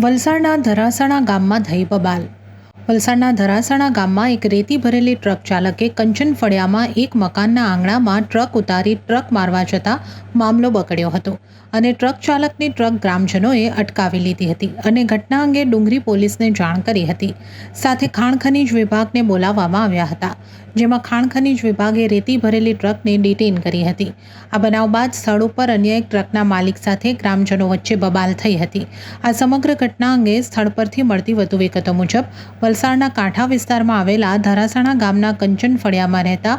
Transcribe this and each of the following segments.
વલસાડના ધરાસણા ગામમાં બબાલ વલસાડના ધરાસણા ગામમાં એક રેતી ભરેલી ટ્રક ચાલકે કંચન ફળિયામાં એક મકાનના આંગણામાં ટ્રક ઉતારી ટ્રક મારવા જતાં મામલો બગડ્યો હતો અને ટ્રક ચાલકની ટ્રક ગ્રામજનોએ અટકાવી લીધી હતી અને ઘટના અંગે ડુંગરી પોલીસને જાણ કરી હતી. સાથે ખાણ ખનીજ વિભાગને બોલાવવામાં આવ્યા હતા, જેમાં ખાણ ખનીજ વિભાગે રેતી ભરેલી ટ્રકને ડિટેઇન કરી હતી. આ બનાવ બાદ સ્થળ ઉપર અન્ય એક ટ્રકના માલિક સાથે ગ્રામજનો વચ્ચે બબાલ થઈ હતી. આ સમગ્ર ઘટના અંગે સ્થળ પરથી મળતી વધુ વિગતો મુજબ વલસાડના કાંઠા વિસ્તારમાં આવેલા ધરાસણા ગામના કંચન ફળિયામાં રહેતા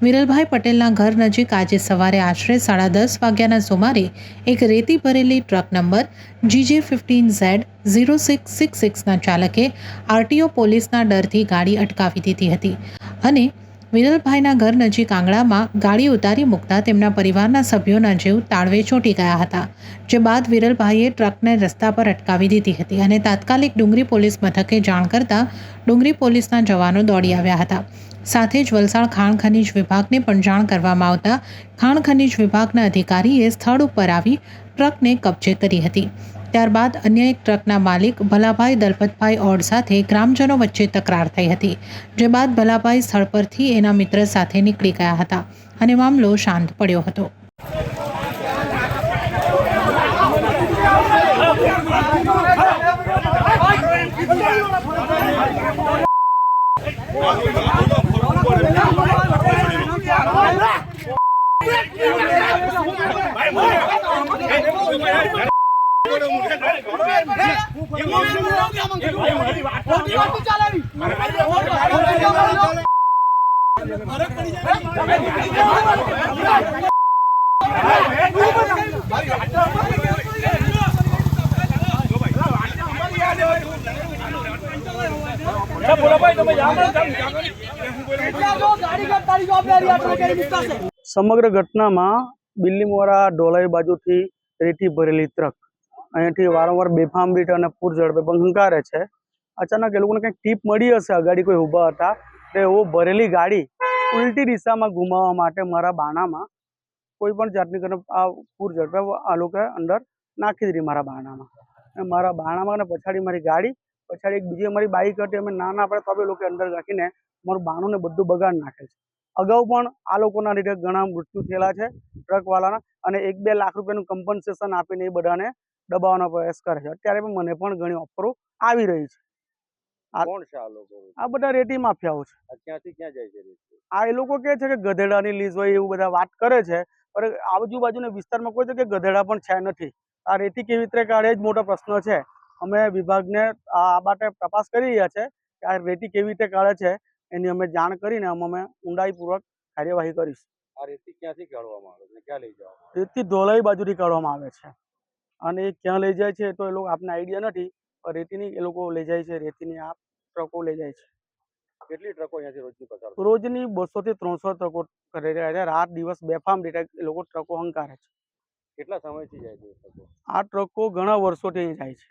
વિરલભાઈ પટેલના ઘર નજીક આજે સવારે આશરે સાડા દસ વાગ્યાના સુમારે એક રેતી ભરેલી truck number GJ fifteen Z zero six six સિક્સના ચાલકે આરટીઓ પોલીસના ડરથી ગાડી અટકાવી દીધી હતી અને વિરલભાઈના ઘર નજીક આંગણામાં ગાડી ઉતારી મૂકતા તેમના પરિવારના સભ્યોના જીવ તાળવે ચોંટી ગયા હતા, જે બાદ વિરલભાઈએ ટ્રકને રસ્તા પર અટકાવી દીધી હતી અને તાત્કાલિક ડુંગરી પોલીસ મથકે જાણ કરતા ડુંગરી પોલીસના જવાનો દોડી આવ્યા હતા. સાથે જ વલસાડ ખાણ ખનીજ વિભાગને પણ જાણ કરવામાં આવતા ખાણ ખનીજ વિભાગના અધિકારીએ સ્થળ ઉપર આવી ટ્રકને કબજે કરી હતી. ત્યારબાદ અન્ય એક ટ્રકના માલિક ભલાભાઈ દલપતભાઈ ઓડ સાથે ગ્રામજનો વચ્ચે તકરાર થઈ હતી, જે બાદ ભલાભાઈ સ્થળ પરથી એના મિત્ર સાથે નીકળી ગયા હતા અને મામલો શાંત પડ્યો હતો. સમગ્ર ઘટનામાં બિલ્લીમોરા ડોલાઈ બાજુથી રેતી ભરેલી ટ્રક અહીંયાથી વારંવાર બેફામ બીટ અને પૂર ઝડપે હંકારે છે. અચાનક એ લોકોને કંઈક ટીપ મળી હશે, અગાડી કોઈ ઊભા હતા, તો એવો ભરેલી ગાડી ઉલટી દિશામાં ઘુમાવવા માટે મારા બાણામાં કોઈ પણ જાતની કરીને આ પૂર ઝડપે આ લોકોએ અંદર નાખી દીધી મારા બાણામાં. અને મારા બાણામાં અને પછાડી મારી ગાડી, પછાડી એક બીજી અમારી બાઈક હતી, અમે ના ના પડે તો બી લોકો અંદર રાખીને મારું બાણું ને બધું બગાડ નાખે છે. અગાઉ પણ આ લોકોના લીધે ઘણા મૃત્યુ થયેલા છે ટ્રકવાળાના અને એક બે લાખ રૂપિયાનું કમ્પન્સેશન આપીને એ બધાને દબાવવાનો પ્રયાસ કરે છે. અત્યારે પણ મને પણ ઘણી ઓફરો આવી રહી છે. આ- કોણ છે આ લોકો? આ બધા રેતી માફિયાઓ છે. આ ક્યાંથી ક્યાં જાય છે આ એ લોકો કહે છે કે ગધેડાની લીઝ હોય એવું બધા વાત કરે છે પણ આજુબાજુના વિસ્તારમાં કોઈ જગ્યાએ ગધેડા પણ છે નથી. આ રેતી કેવી રીતે કાઢે જ મોટો પ્રશ્ન છે. અમે વિભાગને આ માટે તપાસ કરી રહ્યા છે કે આ રેતી કેવી રીતે કાઢે છે એની અમે જાણ કરીને અમે અમે ઊંડાઈપૂર્વક કાર્યવાહી કરીશું. આ રેતી ક્યાંથી કાઢવામાં આવે? છે ક્યાં લઈ જવામાં રેતી ધોલાઈ બાજુથી કાઢવામાં આવે છે. અને એ ક્યાં લઈ જાય છે તો એ લોકો આપને આઈડિયા નથી પણ રેતીની એ લોકો લઈ જાય છે રેતીની આ ટ્રકો લઈ જાય છે. કેટલી ટ્રકો અહીંયાથી રોજની પસાર રોજની બસો થી ત્રણસો ટ્રકો કરી રહ્યા છે રાત દિવસ બેફામ રીતે એ લોકો ટ્રકો હંકારે છે. કેટલા સમયથી જાય છે આ ટ્રકો ઘણા વર્ષોથી જાય છે.